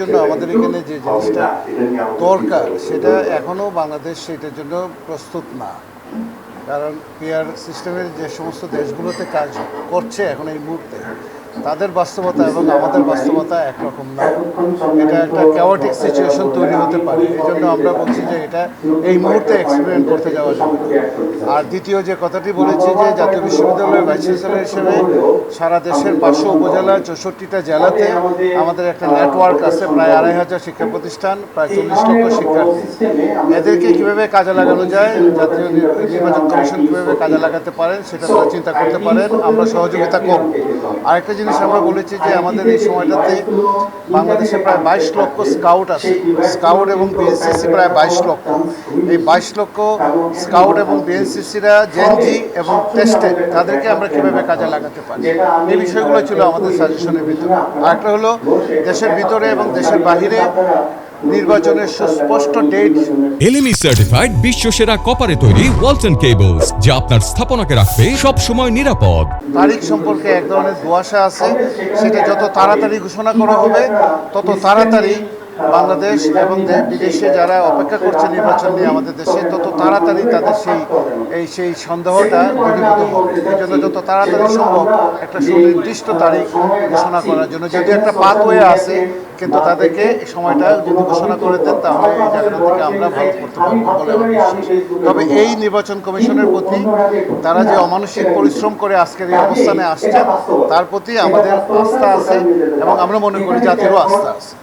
জন্য আমাদের এখানে যে জিনিসটা দরকার, সেটা এখনও বাংলাদেশ সেটার জন্য প্রস্তুত না। কারণ পিয়ার সিস্টেমের যে সমস্ত দেশগুলোতে কাজ করছে এখন এই মুহূর্তে তাদের বাস্তবতা এবং আমাদের বাস্তবতা একরকম না। এটা একটা ক্যাওয়াটিক সিচুয়েশন তৈরি হতে পারে। এই জন্য আমরা বলছি যে এটা এই মুহূর্তে এক্সপেরিমেন্ট করতে যাওয়া যাবে আর দ্বিতীয় যে কথাটি বলেছি যে জাতীয় বিশ্ববিদ্যালয়ের ভাইস চ্যান্সেলর হিসেবে সারা দেশের পাঁচশো উপজেলা চৌষট্টিটা জেলাতে আমাদের একটা নেটওয়ার্ক আছে, প্রায় আড়াই হাজার শিক্ষা প্রতিষ্ঠান, প্রায় চল্লিশ লক্ষ শিক্ষার্থী। এদেরকে কীভাবে কাজে লাগানো যায়, জাতীয় নির- নির্বাচন কমিশন কীভাবে কাজে লাগাতে পারেন, সেটা তারা চিন্তা করতে পারেন। আমরা সহযোগিতা করব। আরেকটা আমরা বলেছি যে আমাদের এই সময়টাতে বাংলাদেশে প্রায় বাইশ লক্ষ স্কাউট আছে। স্কাউট এবং বিএনসিসি প্রায় বাইশ লক্ষ। এই বাইশ লক্ষ স্কাউট এবং বিএনসিসিরা জেনজি এবং টেস্টেড তাদেরকে আমরা কীভাবে কাজে লাগাতে পারি? এই বিষয়গুলো ছিল আমাদের সাজেশনের ভিতরে। আরেকটা হলো দেশের ভিতরে এবং দেশের বাহিরে নির্বাচনের সুস্পষ্ট ডেট এলএমই সার্টিফাইড বিশ্ব সেরা কপারে তৈরি ওয়ালটন কেবলস যা আপনার স্থাপনাকে রাখবে সব সময় নিরাপদ। তারিখ সম্পর্কে এক ধরনের দোয়াশা আছে সেটা যত তাড়াতাড়ি ঘোষণা করা হবে তত তাড়াতাড়ি বাংলাদেশ এবং বিদেশে যারা অপেক্ষা করছে নির্বাচন নিয়ে আমাদের দেশে তত তাড়াতাড়ি তাদের সেই এই সেই সন্দেহটা দূরীভূত হবে এই জন্য যত তাড়াতাড়ি সম্ভব একটা সুনির্দিষ্ট তারিখ ঘোষণা করার জন্য। যদি একটা পাথওয়ে আছে কিন্তু তাদেরকে এই সময়টা যদি ঘোষণা করে দেন, তাহলে এই জায়গাটা থেকে আমরা ভালো করতে পারব বলে তবে এই নির্বাচন কমিশনের প্রতি তারা যে অমানসিক পরিশ্রম করে আজকের এই অবস্থানে আসছেন, তার প্রতি আমাদের আস্থা আছে এবং আমরা মনে করি জাতিরও আস্থা আছে।